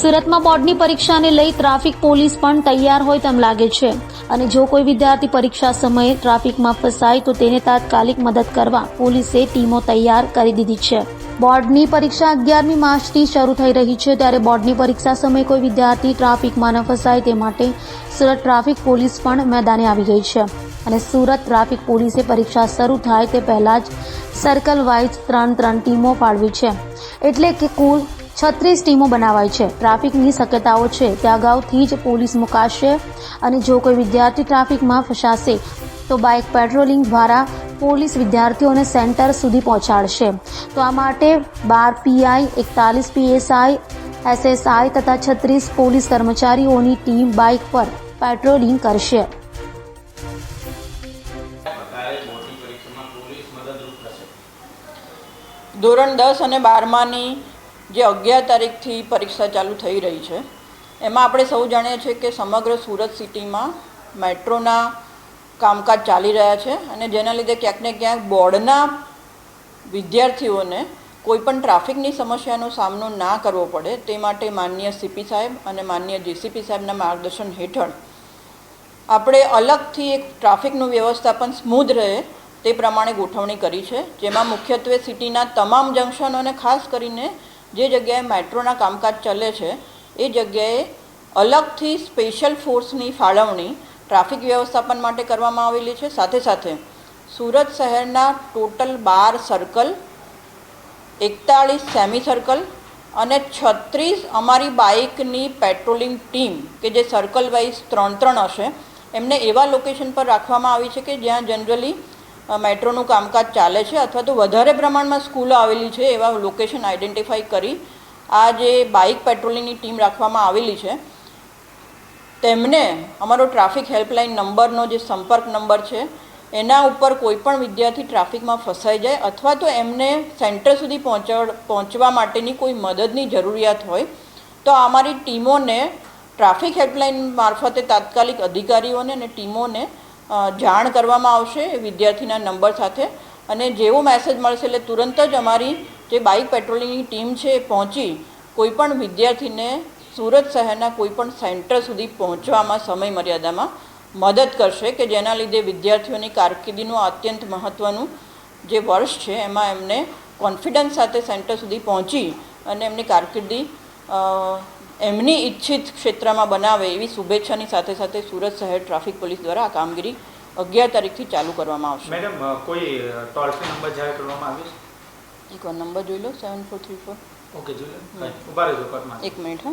સુરતમાં બોર્ડની પરીક્ષાને લઈ ટ્રાફિક પોલીસ પણ તૈયાર હોય તેમ લાગે છે. અને જો કોઈ વિદ્યાર્થી પરીક્ષા સમયે ટ્રાફિકમાં ફસાય, તો તેને તાત્કાલિક મદદ કરવા પોલીસે ટીમો તૈયાર કરી દીધી છે. બોર્ડની પરીક્ષા અગિયારમી માર્ચથી શરૂ થઈ રહી છે. ત્યારે બોર્ડની પરીક્ષા સમયે કોઈ વિદ્યાર્થી ટ્રાફિકમાં ન ફસાય તે માટે સુરત ટ્રાફિક પોલીસ પણ મેદાને આવી ગઈ છે. અને સુરત ટ્રાફિક પોલીસે પરીક્ષા શરૂ થાય તે પહેલાં જ સર્કલ વાઇઝ ત્રણ ત્રણ ટીમો ફાળવી છે. એટલે કે કુલ છત્રીસ ટીમો બનાવાઈ છે. ટ્રાફિકની શક્યતાઓ છે તે અગાઉથી જ પોલીસ મુકાશે અને જો કોઈ વિદ્યાર્થી ટ્રાફિકમાં ફસાશે, તો બાઇક પેટ્રોલિંગ દ્વારા પોલીસ વિદ્યાર્થીઓને સેન્ટર સુધી પહોંચાડશે. તો આ માટે બાર પીઆઈ, એકતાલીસ પીએસઆઈ, એસએસઆઈ તથા છત્રીસ પોલીસ કર્મચારીઓની ટીમ બાઇક પર પેટ્રોલિંગ કરશે. ધોરણ દસ અને બારમાની જે અગિયાર તારીખથી પરીક્ષા ચાલુ થઈ રહી છે, એમાં આપણે સૌ જાણીએ છીએ કે સમગ્ર સુરત સિટીમાં મેટ્રોના કામકાજ ચાલી રહ્યા છે અને જેના લીધે ક્યાંક ને ક્યાંક બોર્ડના વિદ્યાર્થીઓને કોઈપણ ટ્રાફિકની સમસ્યાનો સામનો ના કરવો પડે તે માટે માનનીય સીપી સાહેબ અને માનનીય જીસીપી સાહેબના માર્ગદર્શન હેઠળ આપણે અલગથી એક ટ્રાફિકનું વ્યવસ્થાપન સ્મૂધ રહે તે પ્રમાણે ગોઠવણી કરી છે, જેમાં મુખ્યત્વે સિટીના તમામ જંકશનો અને ખાસ કરીને જે જગ્યાએ મેટ્રોના કામકાજ ચાલે છે, એ જગ્યાએ અલગથી સ્પેશિયલ ફોર્સની ફાળવણી ટ્રાફિક વ્યવસ્થાપન માટે કરવામાં આવેલી છે. સાથે સાથે સુરત શહેરના ટોટલ બાર સર્કલ, એકતાળીસ સેમી સર્કલ અને છત્રીસ અમારી બાઇકની પેટ્રોલિંગ ટીમ, કે જે સર્કલ વાઇઝ ત્રણ ત્રણ હશે, એમને એવા લોકેશન પર રાખવામાં આવી છે કે જ્યાં જનરલી મેટ્રોનું કામકાજ ચાલે છે અથવા તો વધારે પ્રમાણમાં સ્કૂલો આવેલી છે એવા લોકેશન આઈડેન્ટિફાઈ કરી આ જે બાઇક પેટ્રોલિંગની ટીમ રાખવામાં આવેલી છે. તેમને અમારો ટ્રાફિક હેલ્પલાઇન નંબરનો જે સંપર્ક નંબર છે, એના ઉપર કોઈપણ વિદ્યાર્થી ટ્રાફિકમાં ફસાઈ જાય અથવા તો એમને સેન્ટર સુધી પહોંચડ, પહોંચવા માટેની કોઈ મદદની જરૂરિયાત હોય, તો અમારી ટીમોને ટ્રાફિક હેલ્પલાઇન મારફતે તાત્કાલિક અધિકારીઓને અને ટીમોને જાણ કરવામાં આવશે વિદ્યાર્થીના નંબર સાથે. અને જેવો મેસેજ મળશે એટલે તુરંત જ અમારી જે બાઇક પેટ્રોલિંગની ટીમ છે એ પહોંચી કોઈ પણ વિદ્યાર્થીને સુરત શહેરના કોઈપણ સેન્ટર સુધી પહોંચવામાં સમય મર્યાદામાં મદદ કરશે કે જેના લીધે વિદ્યાર્થીઓની કારકિર્દીનું અત્યંત મહત્ત્વનું જે વર્ષ છે એમાં એમને કોન્ફિડન્સ સાથે સેન્ટર સુધી પહોંચી અને એમની કારકિર્દી એમની ઈચ્છિત ક્ષેત્રમાં બનાવે એવી શુભેચ્છાની સાથે સાથે સુરત શહેર ટ્રાફિક પોલીસ દ્વારા આ કામગીરી અગિયાર તારીખથી ચાલુ કરવામાં આવશે. મેડમ કોઈ ટોલ ફ્રી નંબર જાહેર કરવામાં આવ્યો એક વાર નંબર જોઈ લો seven four three four. Okay જોઈ લો. એક મિનિટ હા.